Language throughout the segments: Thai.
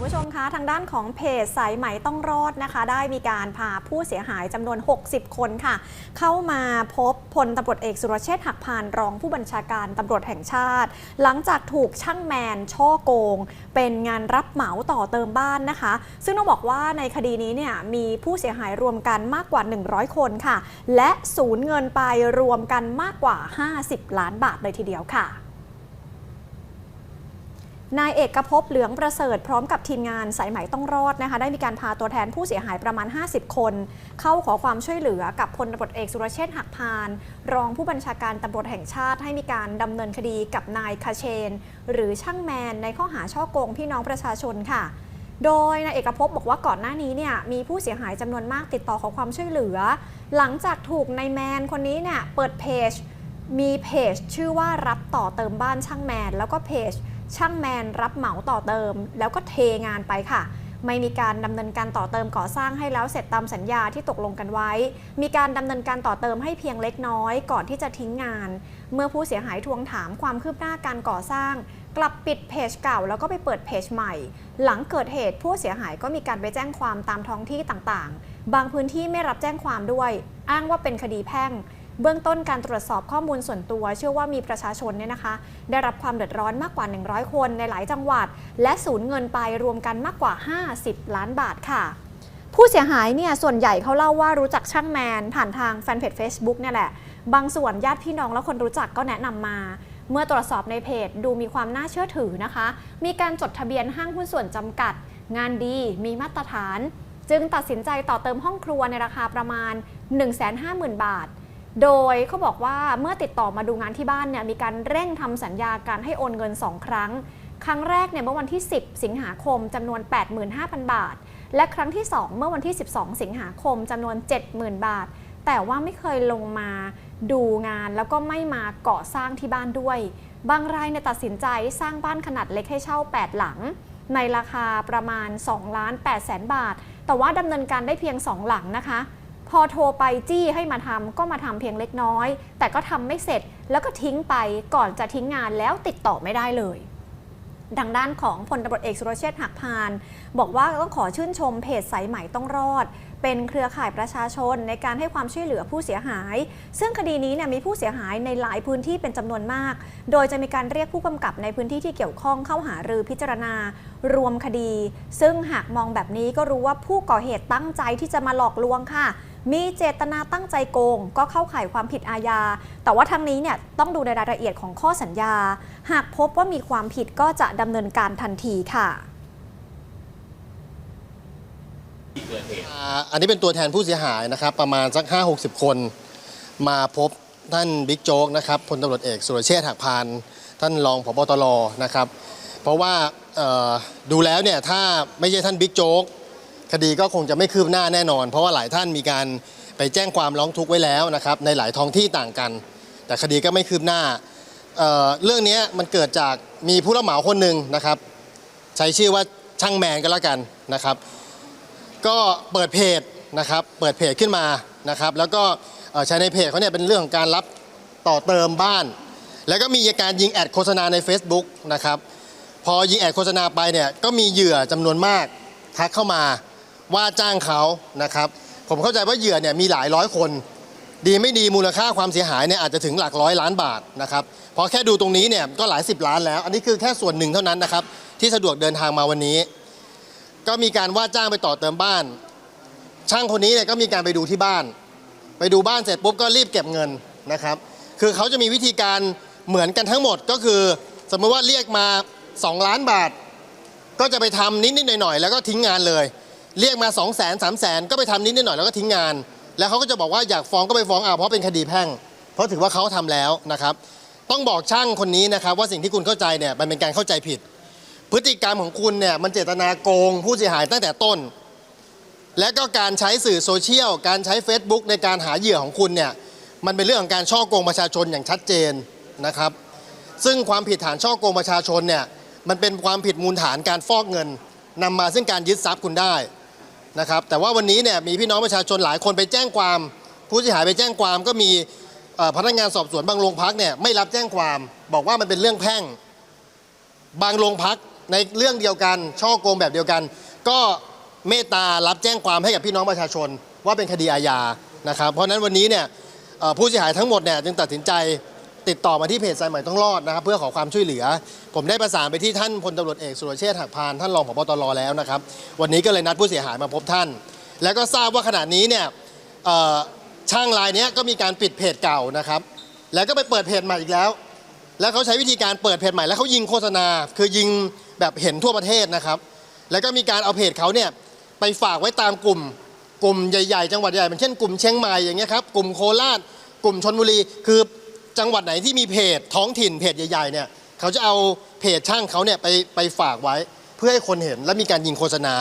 คุณผู้ชมคะทางด้านของเพจสายไหมต้องรอดนะคะ ได้มีการพาผู้เสียหายจำนวน 60 คนค่ะ เข้ามาพบพลตำรวจเอกสุรเชษฐ์หักพานรองผู้บัญชาการตำรวจแห่งชาติ หลังจากถูกช่างแมนช่อโกง เป็นงานรับเหมาต่อเติมบ้านนะคะ ซึ่งต้องบอกว่าในคดีนี้เนี่ยมีผู้เสียหายรวมกันมากกว่า 100 คนค่ะ และสูญเงินไปรวมกันมากกว่า 50 ล้านบาทเลยทีเดียวค่ะ นายเอกภพเหลืองประเสริฐพร้อมกับทีมงานสายไหมต้องรอดนะคะ ได้มีการพาตัวแทนผู้เสียหายประมาณ 50 คน เข้าขอความช่วยเหลือกับพลตำรวจเอกสุรเชษฐ์หักพาน รองผู้บัญชาการตำรวจแห่งชาติให้มีการดำเนินคดีกับนายคาเชน หรือช่างแมนในข้อหาช่อโกงพี่น้องประชาชนค่ะ โดยนายเอกภพบอกว่าก่อนหน้านี้เนี่ยมีผู้เสียหายจำนวนมากติดต่อขอความช่วยเหลือ หลังจากถูกนายแมนคนนี้เนี่ยเปิดเพจ มีเพจชื่อว่ารับต่อเติมบ้านช่างแมน แล้วก็เพจ ช่างแมนรับเหมาต่อเติม แล้วก็เทงานไปค่ะ ไม่มีการดำเนินการต่อเติมก่อสร้างให้แล้วเสร็จตามสัญญาที่ตกลงกันไว้ มีการดำเนินการต่อเติมให้เพียงเล็กน้อย ก่อนที่จะทิ้งงาน เมื่อผู้เสียหายทวงถามความคืบหน้าการก่อสร้าง กลับปิดเพจเก่า แล้วก็ไปเปิดเพจใหม่ หลังเกิดเหตุผู้เสียหายก็มีการไปแจ้งความตามท้องที่ต่างๆ บางพื้นที่ไม่รับแจ้งความด้วย อ้างว่าเป็นคดีแพ่ง เบื้องต้นการตรวจสอบข้อมูลส่วนตัว เชื่อว่ามีประชาชนเนี่ยนะคะ ได้รับความเดือดร้อนมากกว่า 100 คนในหลายจังหวัด และสูญเงินไปรวมกันมากกว่า 50 ล้านบาทค่ะผู้เสียหายเนี่ยส่วนใหญ่เขาเล่าว่ารู้จักช่างแมน ผ่านทางแฟนเพจ Facebook เนี่ยแหละ บางส่วนญาติพี่น้องและคนรู้จักก็แนะนำมา เมื่อตรวจสอบในเพจดูมีความน่าเชื่อถือนะคะ มีการจดทะเบียนห้างหุ้นส่วนจำกัด งานดีมีมาตรฐาน จึงตัดสินใจต่อเติมห้องครัวในราคาประมาณ 150,000 บาท โดยเขาบอกว่าเมื่อติดต่อมาดูงานที่บ้านเนี่ยมีการเร่งทำสัญญาการให้โอนเงิน 2 ครั้ง ครั้งแรกเนี่ยเมื่อวันที่ 10 สิงหาคมจำนวน 85,000 บาท และครั้งที่ 2 เมื่อวันที่ 12 สิงหาคมจำนวน 70,000 บาท แต่ว่าไม่เคยลงมาดูงานแล้วก็ไม่มาก่อสร้างที่บ้านด้วย บางรายเนี่ยตัดสินใจสร้างบ้านขนาดเล็กให้เช่า 8 หลัง ในราคาประมาณ2ล้าน8แสนบาท แต่ว่าดำเนินการได้เพียง 2 หลังนะคะ พอโทรไปจี้ให้มาทำก็มาทำเพียงเล็กน้อย แต่ก็ทำไม่เสร็จแล้วก็ทิ้งไปก่อนจะทิ้งงานแล้วติดต่อไม่ได้เลยดังด้านของพลตำรวจเอกสุรเชษฐ์หักพาน บอกว่าต้องขอชื่นชมเพจสายไหม่ต้องรอด เป็นเครือข่ายประชาชนในการให้ความช่วยเหลือผู้เสียหาย ซึ่งคดีนี้เนี่ยมีผู้เสียหายในหลายพื้นที่เป็นจำนวนมาก โดยจะมีการเรียกผู้กำกับในพื้นที่ที่เกี่ยวข้องเข้าหารือพิจารณา รวมคดี ซึ่งหากมองแบบนี้ก็รู้ว่าผู้ก่อเหตุตั้งใจที่จะมาหลอกลวงค่ะ มีเจตนาตั้งใจโกง ก็เข้าข่ายความผิดอาญา แต่ว่าทั้งนี้เนี่ยต้องดูในรายละเอียดของข้อสัญญา หากพบว่ามีความผิดก็จะดำเนินการทันทีค่ะอันนี้เป็นตัวแทนผู้เสียหายนะครับ ประมาณสัก 5 60 คน มาพบท่านบิ๊กโจ๊กนะครับพลตำรวจเอกสุรเชษฐ์หักพาน ท่านรองผบตรนะครับ เพราะว่าดูแล้วเนี่ยถ้าไม่ใช่ท่านบิ๊กโจ๊ก คดีก็คงจะไม่คืบหน้าแน่นอน เพราะว่าหลายท่านมีการไปแจ้งความร้องทุกข์ไว้แล้วนะครับในหลายท้องที่ต่างกัน แต่คดีก็ไม่คืบหน้าเเรื่องนี้มันเกิดจากมีผู้รับเหมาคนหนึ่งนะครับ ใช้ชื่อว่าช่างแมนก็แล้วกันนะครับ ก็เปิดเพจนะครับ เปิดเพจขึ้นมานะครับ แล้วก็ใช้ในเพจเขาเนี่ยเป็นเรื่องของการรับต่อเติมบ้าน แล้วก็มีการยิงแอดโฆษณาใน Facebook นะครับพอยิงแอดโฆษณาไปเนี่ยก็มีเหยื่อจำนวนมากทักเข้ามา ว่าจ้างเขานะครับผมเข้าใจว่าเหยื่อเนี่ยมีหลายร้อยคน ดีไม่ดีมูลค่าความเสียหายเนี่ยอาจจะถึงหลักร้อยล้านบาทนะครับพอแค่ดูตรงนี้เนี่ยก็หลายสิบล้านแล้ว อันนี้คือแค่ส่วนหนึ่งเท่านั้นนะครับที่สะดวกเดินทางมาวันนี้ ก็มีการว่าจ้างไปต่อเติมบ้าน ช่างคนนี้เนี่ยก็มีการไปดูที่บ้าน ไปดูบ้านเสร็จปุ๊บก็รีบเก็บเงินนะครับ คือเขาจะมีวิธีการเหมือนกันทั้งหมดก็คือ สมมติว่าเรียกมา 2 ล้านบาท ก็จะไปทำนิดๆหน่อยๆแล้วก็ทิ้งงานเลย เรียกมา2 0 0 0 0 0 3 0 0 ก็ไปทำนิดๆหน่อยแล้วก็ทิ้งงาน แล้วเขาก็จะบอกว่าอยากฟ้องก็ไปฟ้องเอาเพราะเป็นคดีแพ่ง เพราะถือว่าเขาทำแล้วนะครับ ต้องบอกช่างคนนี้นะครับว่าสิ่งที่คุณเข้าใจเนี่ยมันเป็นการเข้าใจผิด พฤติกรรมของคุณเนี่ยมันเจตนาโกงผู้เสียหายตั้งแต่ต้น และก็การใช้สื่อโซเชียลการใช้ Facebook ในการหาเหยื่อของคุณเนี่ยมันเป็นเรื่องของการช่อโกงประชาชนอย่างชัดเจนนะครับ ซึ่งความผิดฐานช่อโกงประชาชนเนี่ยมันเป็นความผิดมูลฐานการฟอกเงินนำมาซึ่งการยึดทรัพย์คุณได้ นะครับแต่ว่าวันนี้เนี่ยมีพี่น้องประชาชนหลายคนไปแจ้งความ ผู้เสียหายไปแจ้งความก็มีพนักงานสอบสวนบางโรงพักเนี่ยไม่รับแจ้งความ บอกว่ามันเป็นเรื่องแพ่ง บางโรงพักในเรื่องเดียวกัน ช่อโกงแบบเดียวกัน ก็เมตตารับแจ้งความให้กับพี่น้องประชาชน ว่าเป็นคดีอาญานะครับเพราะฉะนั้นวันนี้เนี่ยผู้เสียหายทั้งหมดเนี่ยจึงตัดสินใจ ติดต่อมาที่เพจสายใหม่ต้องรอดนะครับ เพื่อขอความช่วยเหลือ ผมได้ประสานไปที่ท่านพลตำรวจเอกสุรเชษฐ์หักพานท่านรองผบตรแล้วนะครับ วันนี้ก็เลยนัดผู้เสียหายมาพบท่าน แล้วก็ทราบว่าขณะนี้เนี่ยช่างรายนี้ก็มีการปิดเพจเก่านะครับ แล้วก็ไปเปิดเพจใหม่อีกแล้ว แล้วเขาใช้วิธีการเปิดเพจใหม่แล้วเขายิงโฆษณา คือยิงแบบเห็นทั่วประเทศนะครับ แล้วก็มีการเอาเพจเขาเนี่ยไปฝากไว้ตามกลุ่มกลุ่มใหญ่ ๆ จังหวัดใหญ่อย่างเช่นกลุ่มเชียงใหม่อย่างเงี้ยครับกลุ่มโคราชกลุ่มชนบุรีคือ จังหวัดไหนที่มีเพจท้องถิ่นเพจใหญ่ๆเนี่ยเขาจะเอาเพจช่างเขาเนี่ยไปไปฝากไว้ เพื่อให้คนเห็นและมีการยิงโฆษณา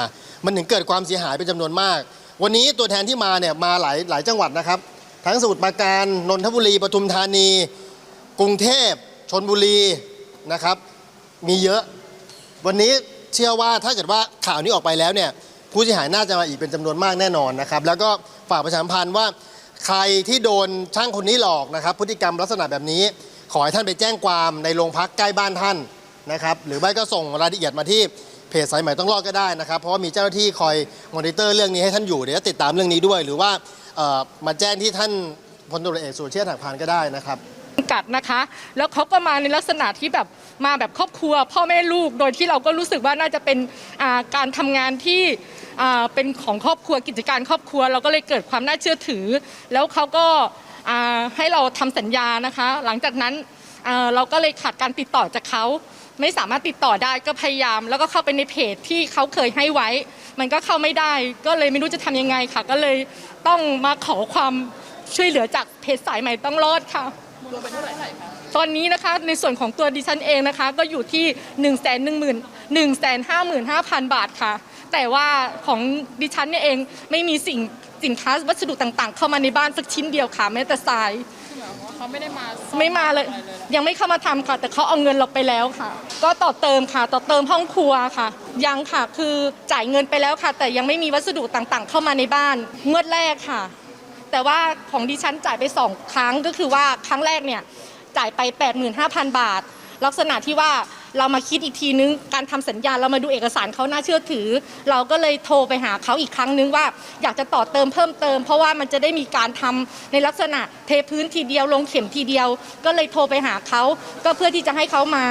มันถึงเกิดความเสียหายเป็นจำนวนมาก วันนี้ตัวแทนที่มาเนี่ยมาหลายหลายจังหวัดนะครับ ทั้งสมุทรปราการนนทบุรีปทุมธานี กรุงเทพชนบุรีนะครับ มีเยอะ วันนี้เชื่อว่าถ้าเกิดว่าข่าวนี้ออกไปแล้วเนี่ยผู้เสียหายน่าจะมาอีกเป็นจำนวนมากแน่นอนนะครับ แล้วก็ฝากประชาสัมพันธ์ว่า ใครที่โดนช่างคนนี้หลอกนะครับ พฤติกรรมลักษณะแบบนี้ ขอให้ท่านไปแจ้งความในโรงพักใกล้บ้านท่านนะครับ หรือไม่ก็ส่งรายละเอียดมาที่เพจสายใหม่ต้องรอดก็ได้นะครับ เพราะว่ามีเจ้าหน้าที่คอยมอนิเตอร์เรื่องนี้ให้ท่านอยู่เดี๋ยวจะติดตามเรื่องนี้ด้วย หรือว่าเอ่อมาแจ้งที่ท่านพลตำรวจเอกสุรเชษฐ์หักพานก็ได้นะครับกัดนะคะ แล้วเขาก็มาในลักษณะที่แบบมาแบบครอบครัว พ่อแม่ลูก โดยที่เราก็รู้สึกว่าน่าจะเป็นอ่าการทำงานที่ เป็นของครอบครัวกิจการครอบครัว เราก็เลยเกิดความน่าเชื่อถือ แล้วเขาก็ให้เราทำสัญญานะคะ หลังจากนั้นเราก็เลยขาดการติดต่อจากเขาไม่สามารถติดต่อได้ก็พยายาม แล้วก็เข้าไปในเพจที่เขาเคยให้ไว้ มันก็เข้าไม่ได้ ก็เลยไม่รู้จะทำยังไงค่ะ ก็เลยต้องมาขอความช่วยเหลือจากเพจสายใหม่ต้องรอดค่ะตอนนี้นะคะในส่วนของตัวดิฉันเองนะคะ ก็อยู่ที่1นึ่งแสนหนึ่งหมื่นหนึ่งแสนห้าหมื่นห้าพันบาทค่ะ แต่ว่าของดิฉันเนี่ยเองไม่มีสิ่งสินค้าวัสดุต่างๆ เข้ามาในบ้านสักชิ้นเดียวค่ะแม้แต่ทรายเขาไม่ได้มาซ่อไม่มาเลย ยังไม่เข้ามาทำค่ะ แต่เขาเอาเงินเราไปแล้วค่ะ ก็ต่อเติมค่ะ ต่อเติมห้องครัวค่ะ ยังค่ะคือจ่ายเงินไปแล้วค่ะ แต่ยังไม่มีวัสดุต่างๆ เข้ามาในบ้านงวดแรกค่ะ แต่ว่าของดิฉันจ่ายไปสองครั้งก็คือว่าครั้งแรกเนี่ยจ่ายไป 85,000 บาท ลักษณะที่ว่า เรามาคิดอีกทีนึง การทำสัญญาเรามาดูเอกสารเขาน่าเชื่อถือ เราก็เลยโทรไปหาเขาอีกครั้งนึงว่าอยากจะต่อเติมเพิ่มเติม เพราะว่ามันจะได้มีการทำในลักษณะเทพื้นทีเดียวลงเข็มทีเดียว ก็เลยโทรไปหาเขาก็เพื่อที่จะให้เขามา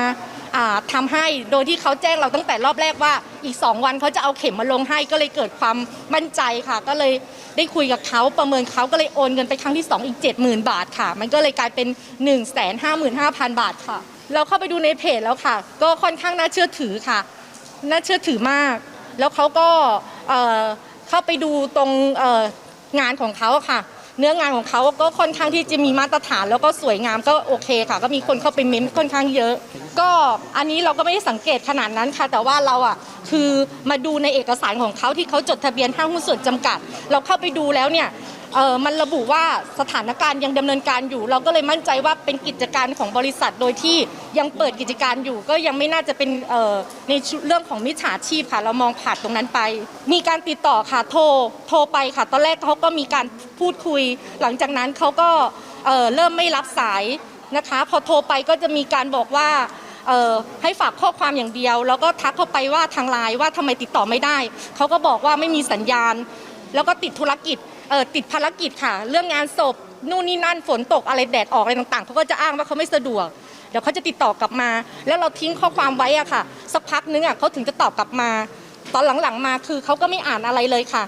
อ่าทำให้โดยที่เขาแจ้งเราตั้งแต่รอบแรกว่าอีก 2 วันเขาจะเอาเข็มมาลงให้ก็เลยเกิดความมั่นใจค่ะ ก็เลยได้คุยกับเขาประเมินเขาก็เลยโอนเงินไปครั้งที่ 2 อีก 70,000 บาทค่ะ มันก็เลยกลายเป็น 1 5 5 0 0 0 บาทค่ะ เราเข้าไปดูในเพจแล้วค่ะ ก็ค่อนข้างน่าเชื่อถือค่ะ น่าเชื่อถือมาก แล้วเขาก็เอ่อเข้าไปดูตรงเอ่องานของเขาอะค่ะ เนื้องานของเขาก็ค่อนข้างที่จะมีมาตรฐาน แล้วก็สวยงามก็โอเคค่ะ ก็มีคนเข้าไปเม้นต์ค่อนข้างเยอะ ก็อันนี้เราก็ไม่ได้สังเกตขนาดนั้นค่ะ แต่ว่าเราอะคือมาดูในเอกสารของเขาที่เขาจดทะเบียนห้างหุ้นส่วนจำกัด เราเข้าไปดูแล้วเนี่ย เออมันระบุว่าสถานการณ์ยังดำเนินการอยู่ เราก็เลยมั่นใจว่าเป็นกิจการของบริษัทโดยที่ยังเปิดกิจการอยู่ ก็ยังไม่น่าจะเป็นเอ่อในเรื่องของมิจฉาชีพค่ะ เรามองผ่านตรงนั้นไป มีการติดต่อค่ะโทรโทรไปค่ะ ตอนแรกเขาก็มีการพูดคุย หลังจากนั้นเขาก็เอ่อเริ่มไม่รับสายนะคะ พอโทรไปก็จะมีการบอกว่าเอ่อให้ฝากข้อความอย่างเดียว แล้วก็ทักเข้าไปว่าทางไลน์ว่าทำไมติดต่อไม่ได้เขาก็บอกว่าไม่มีสัญญาณ แล้วก็ติดธุรกิจ เอ่อติดภารกิจค่ะ เรื่องงานศพนู่นนี่นั่นฝนตกอะไรแดดออกอะไรต่างๆเขาก็จะอ้างว่าเขาไม่สะดวก เดี๋ยวเขาจะติดต่อกลับมา แล้วเราทิ้งข้อความไว้อะค่ะ สักพักนึงอะเขาถึงจะตอบกลับมา ตอนหลังๆมาคือเขาก็ไม่อ่านอะไรเลยค่ะ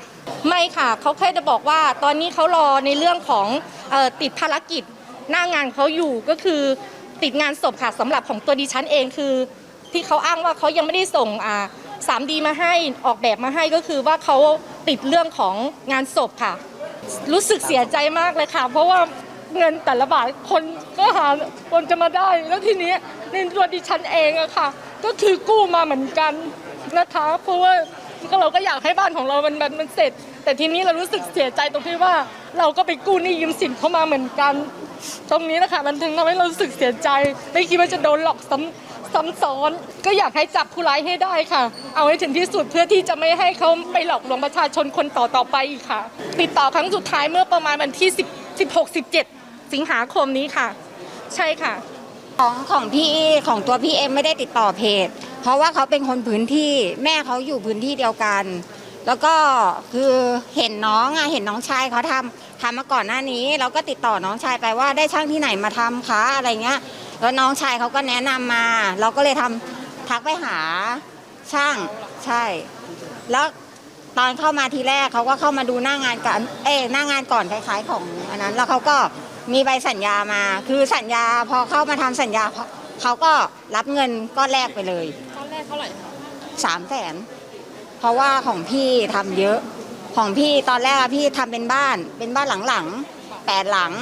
ไม่ค่ะเขาแค่จะบอกว่าตอนนี้เขารอในเรื่องของเอ่อติดภารกิจหน้างานเขาอยู่ก็คือติดงานศพค่ะสำหรับของตัวดิฉันเองคือ ที่เขาอ้างว่าเขายังไม่ได้ส่งอ่า 3D มาให้ออกแบบมาให้ก็คือว่าเขา ติดเรื่องของงานศพค่ะ รู้สึกเสียใจมากเลยค่ะ เพราะว่าเงินแต่ละบาทคนก็หาคนจะมาได้ แล้วทีนี้ในตัวดิฉันเองอะค่ะ ก็คือกู้มาเหมือนกันนะคะ เพราะว่าก็เราก็อยากให้บ้านของเรามันมันมันเสร็จ แต่ทีนี้เรารู้สึกเสียใจตรงที่ว่าเราก็ไปกู้หนี้ยืมสินเข้ามาเหมือนกัน ตรงนี้นะคะมันถึงทำให้เรารู้สึกเสียใจ ไม่คิดว่าจะโดนหลอกซ้ำ ซ้ำซ้อนก็อยากให้จับผู้ร้ายให้ได้ค่ะ เอาให้ถึงที่สุดเพื่อที่จะไม่ให้เขาไปหลอกลวงประชาชนคนต่อต่อไปอีกค่ะ ติดต่อครั้งสุดท้ายเมื่อประมาณวันที่ 10 16 17 สิงหาคมนี้ค่ะ ใช่ค่ะ ของของพี่ของตัวพี่เอ็มไม่ได้ติดต่อเพจ เพราะว่าเขาเป็นคนพื้นที่แม่เขาอยู่พื้นที่เดียวกัน แล้วก็คือเห็นน้องอะเห็นน้องชายเขาทำทำมาก่อนหน้านี้ เราก็ติดต่อน้องชายไปว่าได้ช่างที่ไหนมาทำคะอะไรเงี้ย แล้วน้องชายเขาก็แนะนำมา เราก็เลยทำทักไปหาช่างใช่ แล้วตอนเข้ามาทีแรกเขาก็เข้ามาดูหน้างานกัน เอ้ยหน้างานก่อนคล้าย ๆ ของอันนั้น แล้วเขาก็มีใบสัญญามา คือสัญญาพอเข้ามาทำสัญญาเขาเขาก็รับเงินก้อนแรกไปเลย ตอนแรกเท่าไหร่คะสามแสนเพราะว่าของพี่ทำเยอะ ของพี่ตอนแรกอะพี่ทำเป็นบ้าน เป็นบ้านหลังๆแปดหลัง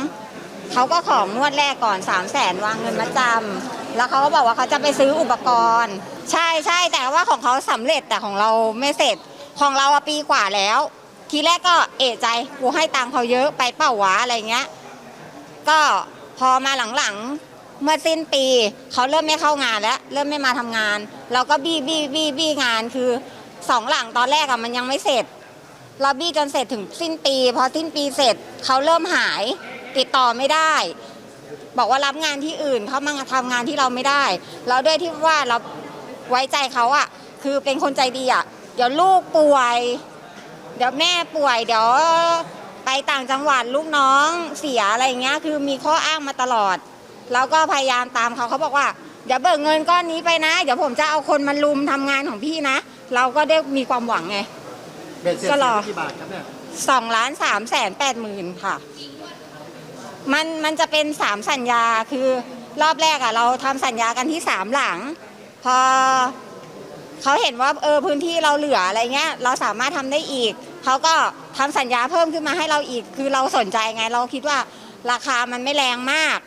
เขาก็ของงวดแรกก่อนสามแสนวางเงินมาจำแล้วเขาก็บอกว่าเขาจะไปซื้ออุปกรณ์ ใช่ใช่แต่ว่าของเขาสำเร็จแต่ของเราไม่เสร็จ ของเราอะปีกว่าแล้ว ทีแรกก็เอะใจกูให้ตังค์เขาเยอะไปเป้าวะอะไรเงี้ย ก็พอมาหลังๆ เมื่อสิ้นปีเขาเริ่มไม่เข้างานแล้ว เริ่มไม่มาทำงาน เราก็บี้บี้บี้บี้งานคือสองหลังตอนแรกอะมันยังไม่เสร็จ เราบี้จนเสร็จถึงสิ้นปี พอสิ้นปีเสร็จเขาเริ่มหาย ติดต่อไม่ได้ บอกว่ารับงานที่อื่นเขามาทำงานที่เราไม่ได้ แล้วด้วยที่ว่าเราไว้ใจเขาอะคือเป็นคนใจดีอะเดี๋ยวลูกป่วย เดี๋ยวแม่ป่วย เดี๋ยวไปต่างจังหวัดลูกน้องเสียอะไรอย่างเงี้ย คือมีข้ออ้างมาตลอดเราก็พยายามตามเขาเขาบอกว่าเดี๋ยวเบิกเงินก้อนนี้ไปนะ เดี๋ยวผมจะเอาคนมาลุมทำงานของพี่นะ เราก็ได้มีความหวังไง เบ็ดเสร็จก็รอ กี่บาทครับเนี่ย สองล้านสามแสนแปดหมื่นค่ะ มันมันจะเป็นสามสัญญาคือรอบแรกอะเราทำสัญญากันที่สามหลัง พอเขาเห็นว่าเออพื้นที่เราเหลืออะไรเงี้ย เราสามารถทำได้อีกเขาก็ทำสัญญาเพิ่มขึ้นมาให้เราอีก คือเราสนใจไงเราคิดว่าราคามันไม่แรงมาก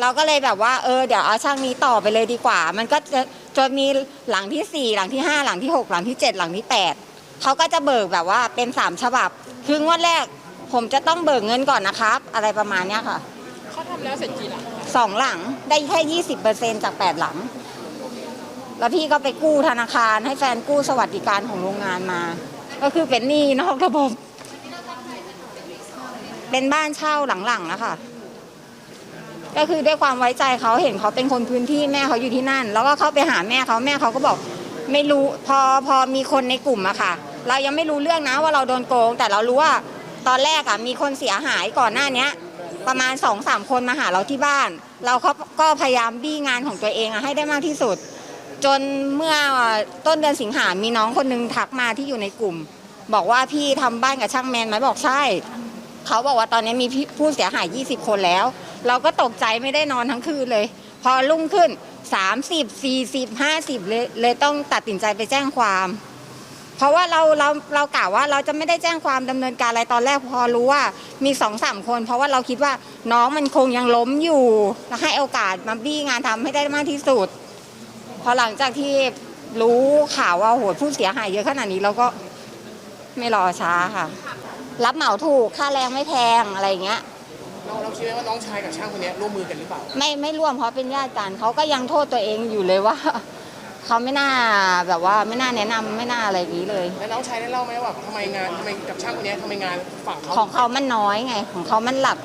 เราก็เลยแบบว่าเออเดี๋ยวเอาช่างนี้ต่อไปเลยดีกว่า มันก็จะจนมีหลังที่สี่หลังที่ห้าหลังที่หกหลังที่เจ็ดหลังที่แปดเขาก็จะเบิกแบบว่าเป็นสามฉบับ คืองวดแรก ผมจะต้องเบิกเงินก่อนนะครับ อะไรประมาณเนี้ยค่ะเขาทำแล้วเสร็จกี่หลังสองหลังได้แค่ยี่สิบเปอร์เซ็นจากแปดหลัง แล้วพี่ก็ไปกู้ธนาคารให้แฟนกู้สวัสดิการของโรงงานมา ก็คือเป็นหนี้นอกระบบ เป็นบ้านเช่าหลังๆนะคะก็คือด้วยความไว้ใจเขาเห็นเขาเป็นคนพื้นที่แม่เขาอยู่ที่นั่น แล้วก็เข้าไปหาแม่เขาแม่เขาก็บอกไม่รู้พอพอมีคนในกลุ่มอะค่ะ เรายังไม่รู้เรื่องนะว่าเราโดนโกง แต่เรารู้ว่า ตอนแรกอะมีคนเสียหายก่อนหน้านี้ประมาณสองสามคนมาหาเราที่บ้าน เราก็ก็พยายามบี้งานของตัวเองอะให้ได้มากที่สุด จนเมื่อต้นเดือนสิงหามีน้องคนหนึงทักมาที่อยู่ในกลุ่ม บอกว่าพี่ทำบ้านกับช่างแมนไหมบอกใช่ เขาบอกว่าตอนนี้มีพี่ผู้เสียหาย 20 คนแล้ว เราก็ตกใจไม่ได้นอนทั้งคืนเลย พอรุ่งขึ้น 30 40 50 เลยเลยต้องตัดสินใจไปแจ้งความ เพราะว่าเราเราเรากล่าวว่าเราจะไม่ได้แจ้งความดำเนินการอะไรตอนแรกพอรู้ว่ามีสองสามคน เพราะว่าเราคิดว่าน้องมันคงยังล้มอยู่แล้วให้โอกาสมาบี้งานทำให้ได้มากที่สุด พอหลังจากที่รู้ข่าวว่าโหยผู้เสียหายเยอะขนาดนี้เราก็ไม่รอช้าค่ะ รับเหมาถูกค่าแรงไม่แพงอะไรอย่างเงี้ย เราเราคิดไหมว่าน้องชายกับช่างคนเนี้ยร่วมมือกันหรือเปล่า ไม่ไม่ร่วมเพราะเป็นญาติกันเขาก็ยังโทษตัวเองอยู่เลยว่า เขาไม่น่าแบบว่าไม่น่าแนะนำไม่น่าอะไรอย่างนี้เลย แล้วน้องชายได้เล่าไหมว่าทำไมงานทำไมกับช่างคนเนี้ยทำไมงานฝั่งเขาของเขามันน้อยไง ของเขามันหลัก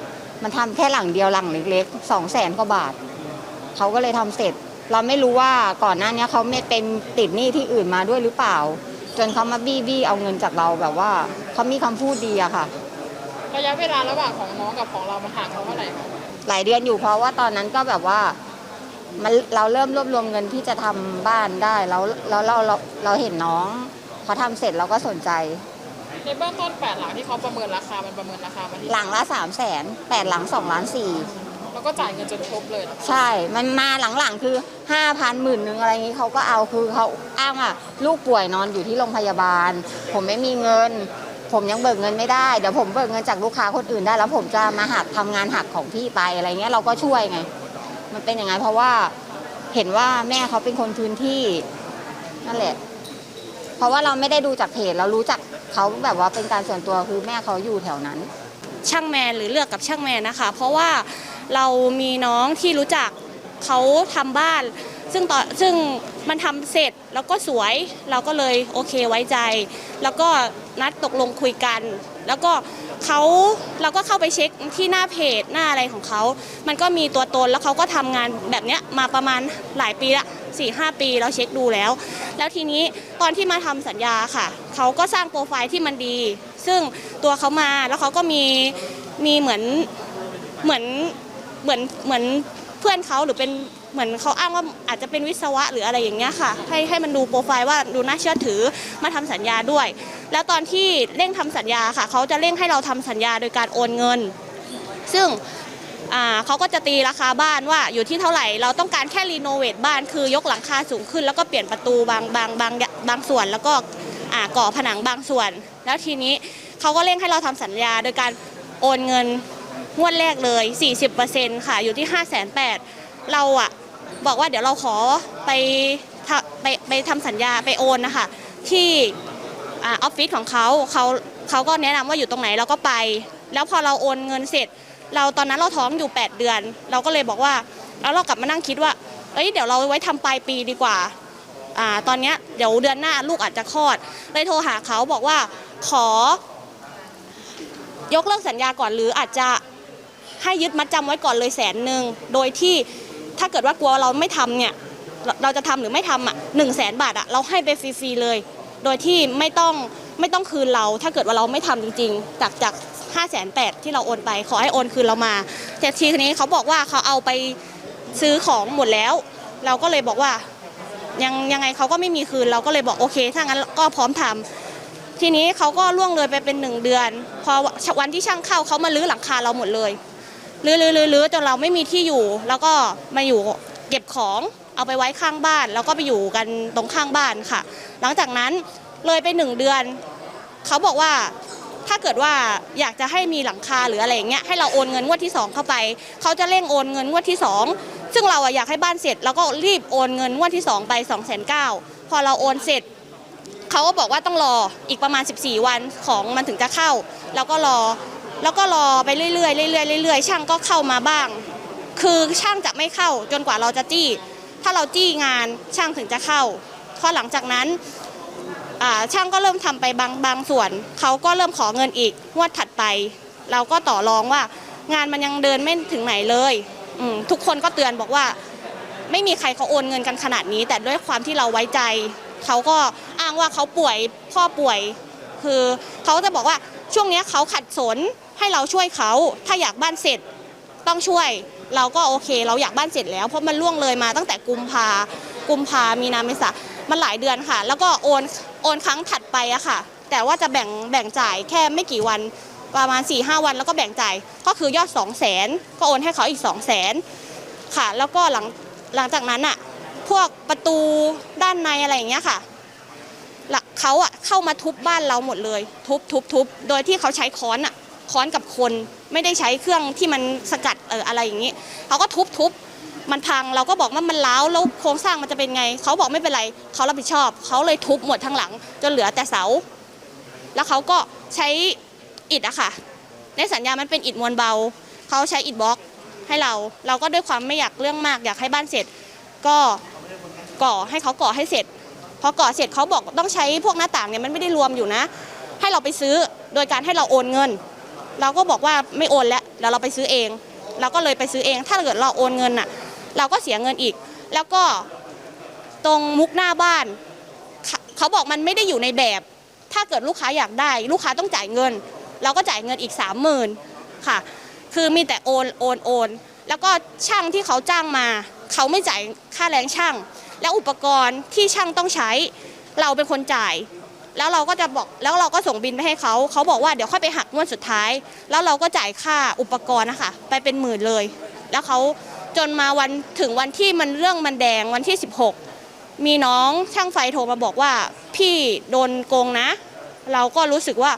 มันทำแค่หลังเดียวหลังเล็กๆสองแสนกว่าบาท เขาก็เลยทำเสร็จ เราไม่รู้ว่าก่อนหน้านี้เขาไม่เป็นติดหนี้ที่อื่นมาด้วยหรือเปล่า จนเขามาบี้บี้เอาเงินจากเราแบบว่าเขามีคำพูดดีอะค่ะ ระยะเวลาระหว่างของน้องกับของเรามันห่างกันเท่าไหร่คะหลายเดือนอยู่เพราะว่าตอนนั้นก็แบบว่า มันเราเริ่มรวบรวมเงินที่จะทำบ้านได้แล้วแล้วเราเราเราเห็นน้องเขาทำเสร็จเราก็สนใจในเบื้องต้นแปดหลังที่เขาประเมินราคามันประเมินราคามาที่หลังละสามแสนแปดหลังสองล้านสี่แล้วก็จ่ายเงินจนครบเลยเหรอใช่ มันมาหลังๆคือห้าพันหมื่นหนึ่งอะไรอย่างนี้เขาก็เอาคือเขาอ้างว่าลูกป่วยนอนอยู่ที่โรงพยาบาล ผมไม่มีเงิน ผมยังเบิกเงินไม่ได้เดี๋ยวผมเบิกเงินจากลูกค้าคนอื่นได้ แล้วผมจะมาหักทำงานหักของพี่ไปอะไรเงี้ยเราก็ช่วยไง มันเป็นอย่างไงเพราะว่าเห็นว่าแม่เขาเป็นคนพื้นที่นั่นแหละ เพราะว่าเราไม่ได้ดูจากเพจเรารู้จักเขาแบบว่าเป็นการส่วนตัวคือแม่เขาอยู่แถวนั้น ช่างแมนหรือเลือกกับช่างแมนนะคะ เพราะว่าเรามีน้องที่รู้จักเขาทำบ้าน ซึ่งต่อซึ่งมันทำเสร็จแล้วก็สวยเราก็เลยโอเคไว้ใจ แล้วก็นัดตกลงคุยกัน แล้วก็ เขาเราก็เข้าไปเช็คที่หน้าเพจหน้าอะไรของเขา มันก็มีตัวตนแล้วเขาก็ทำงานแบบเนี้ยมาประมาณหลายปีละสี่ห้าปีเราเช็คดูแล้ว แล้วทีนี้ตอนที่มาทำสัญญาค่ะเขาก็สร้างโปรไฟล์ที่มันดี ซึ่งตัวเขามาแล้วเขาก็มีมีเหมือนเหมือนเหมือนเหมือนเพื่อนเขาหรือเป็น เหมือนเขาอ้างว่าอาจจะเป็นวิศวะหรืออะไรอย่างเงี้ยค่ะ ให้ให้มันดูโปรไฟล์ว่าดูน่าเชื่อถือมาทำสัญญาด้วย แล้วตอนที่เร่งทำสัญญาค่ะเขาจะเร่งให้เราทำสัญญาโดยการโอนเงิน ซึ่งเขาก็จะตีราคาบ้านว่าอยู่ที่เท่าไหร่เราต้องการแค่รีโนเวทบ้านคือยกหลังคาสูงขึ้น แล้วก็เปลี่ยนประตูบางบางบางบางส่วน แล้วก็ก่อผนังบางส่วน แล้วทีนี้เขาก็เร่งให้เราทำสัญญา โดยการโอนเงินงวดแรกเลย 40%ค่ะอยู่ที่ 5 8 0 0 0เราอะ บอกว่าเดี๋ยวเราขอไปไปไปทำสัญญาไปโอนนะคะที่ออฟฟิศของเขาเขาเขาก็แนะนำว่าอยู่ตรงไหนเราก็ไป แล้วพอเราโอนเงินเสร็จ เราตอนนั้นเราท้องอยู่ 8 เดือน เราก็เลยบอกว่าแล้วเรากลับมานั่งคิดว่า เอ้ยเดี๋ยวเราไว้ทำปลายปีดีกว่าอ่าตอนนี้เดี๋ยวเดือนหน้าลูกอาจจะคลอดเลยโทรหาเขาบอกว่าขอ ยกเลิกสัญญาก่อนหรืออาจจะให้ยึดมัดจำไว้ก่อนเลยแสนหนึ่งโดยที่ ถ้าเกิดว่ากลัวเราไม่ทำเนี่ยเราจะทำหรือไม่ทำอะหนึ่งแสนบาทอะเราให้ไปฟรีๆเลย โดยที่ไม่ต้องไม่ต้องคืนเรา ถ้าเกิดว่าเราไม่ทำจริง ๆ จากจากห้าแสนแปดที่เราโอนไป ขอให้โอนคืนเรามาแต่ทีนี้เขาบอกว่าเขาเอาไปซื้อของหมดแล้ว เราก็เลยบอกว่ายังยังไงเขาก็ไม่มีคืนเราก็เลยบอกโอเค ถ้างั้นก็พร้อมทำทีนี้เขาก็ล่วงเลยไปเป็นหนึ่งเดือน พอวันที่ช่างเข้าเขามาลื้อหลังคาเราหมดเลย ลื้อลื้อลื้อล้อจนเราไม่มีที่อยู่ แล้วก็มาอยู่เก็บของเอาไปไว้ข้างบ้าน แล้วก็ไปอยู่กันตรงข้างบ้านค่ะ หลังจากนั้นเลยไปหนึ่งเดือน เขาบอกว่าถ้าเกิดว่าอยากจะให้มีหลังคาหรืออะไรอย่างเงี้ยให้เราโอนเงินงวดที่สองเข้าไป เขาจะเร่งโอนเงินงวดที่สองซึ่งเราอะอยากให้บ้านเสร็จ แล้วก็รีบโอนเงินงวดที่สองไป2องแสนเก้าพอเราโอนเสร็จ เขาก็บอกว่าต้องรออีกประมาณ 14 วันของมันถึงจะเข้า แล้วก็รอ แล้วก็รอไปเรื่อยๆเรื่อยๆเรื่อยๆช่างก็เข้ามาบ้าง คือช่างจะไม่เข้าจนกว่าเราจะจี้ ถ้าเราจี้งานช่างถึงจะเข้าพอหลังจากนั้นช่างก็เริ่มทำไปบางบางส่วน เขาก็เริ่มขอเงินอีกงวดถัดไป เราก็ต่อรองว่างานมันยังเดินไม่ถึงไหนเลยทุกคนก็เตือนบอกว่า ไม่มีใครเขาโอนเงินกันขนาดนี้ แต่ด้วยความที่เราไว้ใจ เขาก็อ้างว่าเขาป่วยพ่อป่วย คือเขาจะบอกว่าช่วงนี้เขาขัดสน ให้เราช่วยเขาถ้าอยากบ้านเสร็จต้องช่วย เราก็โอเค เราอยากบ้านเสร็จแล้วเพราะมันล่วงเลยมาตั้งแต่กุมภากุมภามีนาเมษามันหลายเดือนค่ะ แล้วก็โอนโอนครั้งถัดไปอะค่ะ แต่ว่าจะแบ่งแบ่งจ่ายแค่ไม่กี่วันประมาณ4ี่หวันแล้วก็แบ่งจ่ายก็คือยอด 2 0 0แสนก็โอนให้เขาอีก 2 0 0แสนค่ะ แล้วก็หลังหลังจากนั้นอะพวกประตูด้านในอะไรอย่างเงี้ยค่ะละเขาอะเข้ามาทุบบ้านเราหมดเลย ทุบทุบทุบโดยที่เขาใช้ค้อนอะ ค้อนกับคนไม่ได้ใช้เครื่องที่มันสกัดเอออะไรอย่างนี้เขาก็ทุบทุบมันพังเราก็บอกว่ามันล้าวแล้วโครงสร้างมันจะเป็นไง เขาบอกไม่เป็นไรเขารับผิดชอบเขาเลยทุบหมดทั้งหลัง จนเหลือแต่เสา แล้วเขาก็ใช้อิฐอะค่ะ ในสัญญามันเป็นอิฐมวลเบาเขาใช้อิฐบล็อกให้เรา เราก็ด้วยความไม่อยากเรื่องมากอยากให้บ้านเสร็จ ก็ก่อให้เขาก่อให้เสร็จพอก่อเสร็จเขาบอกต้องใช้พวกหน้าต่างเนี่ยมันไม่ได้รวมอยู่นะ ให้เราไปซื้อโดยการให้เราโอนเงิน เราก็บอกว่าไม่โอนแล้วแล้วเราไปซื้อเอง เราก็เลยไปซื้อเอง ถ้าเกิดเราโอนเงินอะ เราก็เสียเงินอีก แล้วก็ตรงมุกหน้าบ้านเขาเขาบอกมันไม่ได้อยู่ในแบบ ถ้าเกิดลูกค้าอยากได้ ลูกค้าต้องจ่ายเงิน เราก็จ่ายเงินอีกสามหมื่นค่ะ คือมีแต่โอนโอนโอนแล้วก็ช่างที่เขาจ้างมา เขาไม่จ่ายค่าแรงช่าง แล้วอุปกรณ์ที่ช่างต้องใช้ เราเป็นคนจ่าย แล้วเราก็จะบอกแล้วเราก็ส่งบินไปให้เขาเขาบอกว่าเดี๋ยวค่อยไปหักงวดสุดท้าย แล้วเราก็จ่ายค่าอุปกรณ์นะคะไปเป็นหมื่นเลย แล้วเขาจนมาวันถึงวันที่มันเรื่องมันแดงวันที่ 16 มีน้องช่างไฟโทรมาบอกว่าพี่โดนโกงนะ เราก็รู้สึกว่า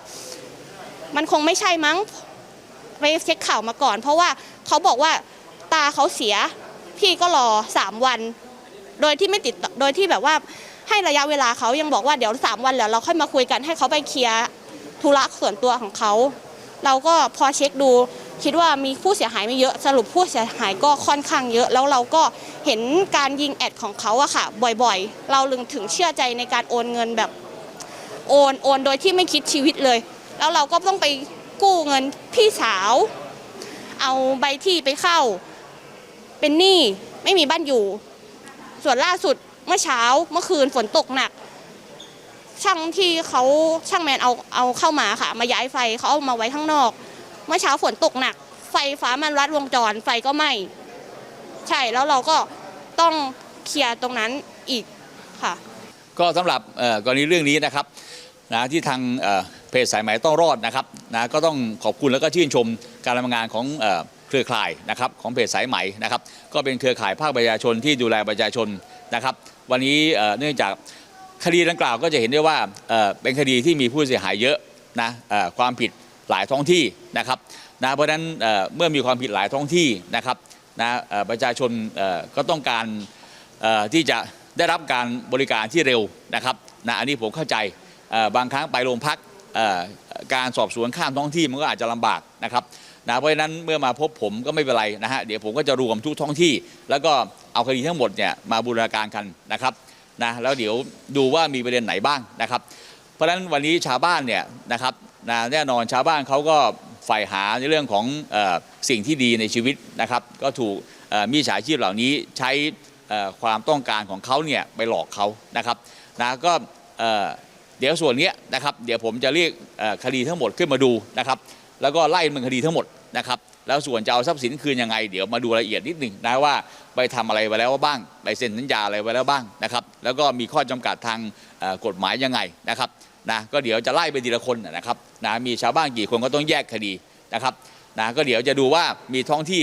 มันคงไม่ใช่มั้งไปเช็คข่าวมาก่อน เพราะว่าเขาบอกว่าตาเขาเสีย พี่ก็รอสามวัน โดยที่ไม่ติดโดยที่แบบว่า ให้ระยะเวลาเขายังบอกว่าเดี๋ยวสามวันแล้วเราค่อยมาคุยกันให้เขาไปเคลียร์ธุระส่วนตัวของเขา เราก็พอเช็คดูคิดว่ามีผู้เสียหายไม่เยอะสรุปผู้เสียหายก็ค่อนข้างเยอะ แล้วเราก็เห็นการยิงแอดของเขาอะค่ะ บ่อยๆ เราลึงถึงเชื่อใจในการโอนเงินแบบโอนโอนโดยที่ไม่คิดชีวิตเลย แล้วเราก็ต้องไปกู้เงินพี่สาว เอาใบที่ไปเข้า เป็นหนี้ไม่มีบ้านอยู่ ส่วนล่าสุด เมื่อเช้าเมื่อคืนฝนตกหนัก ช่างที่เขาช่างแมนเอาเอาเข้ามาค่ะ มาย้ายไฟเขาเอามาไว้ข้างนอก เมื่อเช้าฝนตกหนัก ไฟฟ้ามันรัดวงจรไฟก็ไหม้ใช่แล้วเราก็ต้องเคลียร์ตรงนั้นอีกค่ะ ก็สำหรับกรณีเรื่องนี้นะครับนะที่ทางเพจสายไหมต้องรอดนะครับนะก็ต้องขอบคุณแล้วก็ชื่นชมการทำงานของเครือข่ายนะครับของเพจสายไหมนะครับ ก็เป็นเครือข่ายภาคประชาชนที่ดูแลประชาชนนะครับ วันนี้เนื่องจากคดีดังกล่าวก็จะเห็นได้ว่าเป็นคดีที่มีผู้เสียหายเยอะนะความผิดหลายท้องที่นะครับนะเพราะฉะนั้นเมื่อมีความผิดหลายท้องที่นะครับนะประชาชนก็ต้องการที่จะได้รับการบริการที่เร็วนะครับนะอันนี้ผมเข้าใจบางครั้งไปโรงพักการสอบสวนข้ามท้องที่มันก็อาจจะลำบากนะครับ นะเพราะฉะนั้นเมื่อมาพบผมก็ไม่เป็นไรนะฮะเดี๋ยวผมก็จะรวมทุกท้องที่ แล้วก็เอาคดีทั้งหมดเนี่ยมาบูรณาการกันนะครับนะแล้วเดี๋ยวดูว่ามีประเด็นไหนบ้างนะครับ เพราะฉะนั้นวันนี้ชาวบ้านเนี่ยนะครับนะแน่นอนชาวบ้านเขาก็ใฝ่หาในเรื่องของออสิ่งที่ดีในชีวิตนะครับ ก็ถูกมีฉาชีพเหล่านี้ใช้ความต้องการของเขาเนี่ยไปหลอกเขานะครับนะก็เดี๋ยวส่วนนี้นะครับ เดี๋ยวผมจะเรียกคดีทั้งหมดขึ้นมาดูนะครับ แล้วก็ไล่มันคดีทั้งหมด นะครับแล้วส่วนจะเอาทรัพย์สินคืนยังไง เดี๋ยวมาดูรายละเอียดนิดหนึ่งนะว่าไปทำอะไรไปแล้วบ้างไปเซ็นสัญญาอะไรไว้แล้วบ้างนะครับแล้วก็มีข้อจำกัดทางกฎหมายยังไงนะครับนะก็เดี๋ยวจะไล่ไปทีละคนนะครับนะมีชาวบ้านกี่คนก็ต้องแยกคดีนะครับนะก็เดี๋ยวจะดูว่ามีท้องที่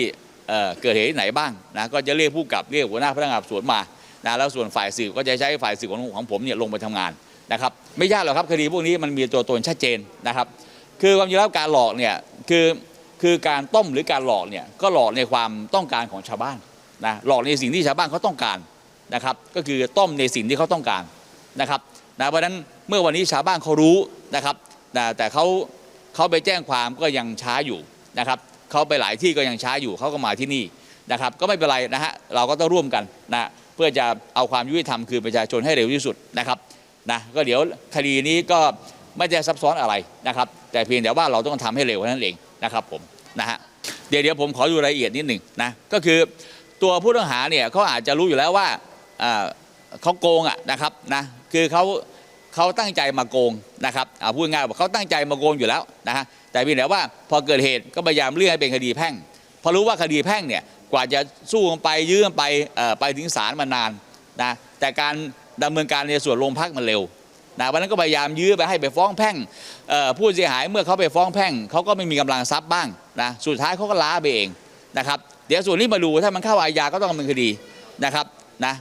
เเกิดเหตุที่ไหนบ้างนะก็จะเรียกผู้กับเรียกหัวหน้าพนักงานสวนมานะแล้วส่วนฝ่ายสืบก็จะใช้ฝ่ายสืบของของผมเนี่ยลงไปทำงานนะครับไม่ยากหรอกครับคดีพวกนี้มันมีตัวตนชัดเจนนะครับ คือความจริงแล้วการหลอกเนี่ยคือ คือการต้มหรือการหลอกเนี่ยก็หลอกในความต้องการของชาวบ้านนะหลอกในสิ่งที่ชาวบ้านเขาต้องการนะครับก็คือต้มในสิ่งที่เขาต้องการนะครับนะเพราะนั้นเมื่อวันนี้ชาวบ้านเขารู้นะครับนะแต่เขาเขาไปแจ้งความก็ยังช้าอยู่นะครับเขาไปหลายที่ก็ยังช้าอยู่เขาก็มาที่นี่นะครับก็ไม่เป็นไรนะฮะเราก็ต้องร่วมกันนะเพื่อจะเอาความยุติธรรมคือประชาชนให้เร็วที่สุดนะครับนะก็เดี๋ยวคดีนี้ก็ไม่ได้ซับซ้อนอะไรนะครับแต่เพียงแต่ว่าเราต้องทำให้เร็วนั้นเอง นะครับผมนะฮะเดี๋ยวเดี๋ยวผมขอดูรายละเอียดนิดหนึ่งนะก็คือตัวผู้ต้องหาเนี่ยเขาอาจจะรู้อยู่แล้วว่าเขาโกงอะนะครับนะคือเขาเขาตั้งใจมาโกงนะครับพูดง่ายๆว่าเขาตั้งใจมาโกงอยู่แล้วนะฮะแต่เพียงแต่ว่าพอเกิดเหตุก็พยายามเลื่อนให้เป็นคดีแพ่งพอรู้ว่าคดีแพ่งเนี่ยกว่าจะสู้กันไปยื้อกันไปไปถึงศาลมานานนะแต่การดำเนินการในส่วนโรงพักมันเร็ว นะวันนั้นก็พยายามยื้อไปให้ไปฟ้องแพ่งเอ่อผู้เสียหายเมื่อเขาไปฟ้องแพ่งเขาก็ไม่มีกำลังทรัพย์บ้างนะสุดท้ายเขาก็ล้าไปเองนะครับเดี๋ยวส่วนนี้มาดูถ้ามันเข้าอาญาก็ต้องดำเนินคดีนะครับนะ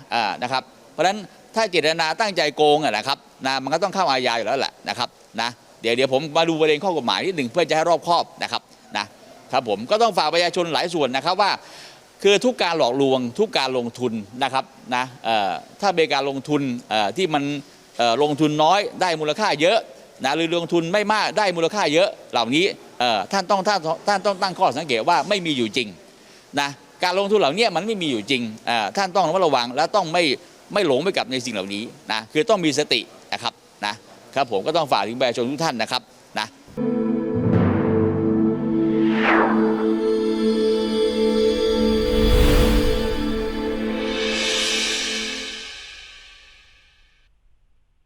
นะครับเพราะฉะนั้นถ้าเจตนาตั้งใจโกงอะนะครับนะมันก็ต้องเข้าอาญาอยู่แล้วแหละนะครับนะเดี๋ยวเดี๋ยวผมมาดูประเด็นข้อกฎหมายนิดหนึ่งเพื่อจะให้รอบครอบนะครับนะครับผมก็ต้องฝากประชาชนหลายส่วนนะครับว่า คือทุกการหลอกลวงทุกการลงทุนนะครับนะถ้าเป็นการลงทุนที่มัน ลงทุนน้อยได้มูลค่าเยอะนะหรือลงทุนไม่มากได้มูลค่าเยอะเหล่านี้ท่านต้องท่านท่านต้องตั้งข้อสังเกตว่าไม่มีอยู่จริงนะการลงทุนเหล่านี้มันไม่มีอยู่จริงท่านต้องระมัดระวังและต้องไม่ไม่หลงไปกับในสิ่งเหล่านี้นะคือต้องมีสตินะครับนะครับผมก็ต้องฝากถึงประชาชนทุกท่านนะครับ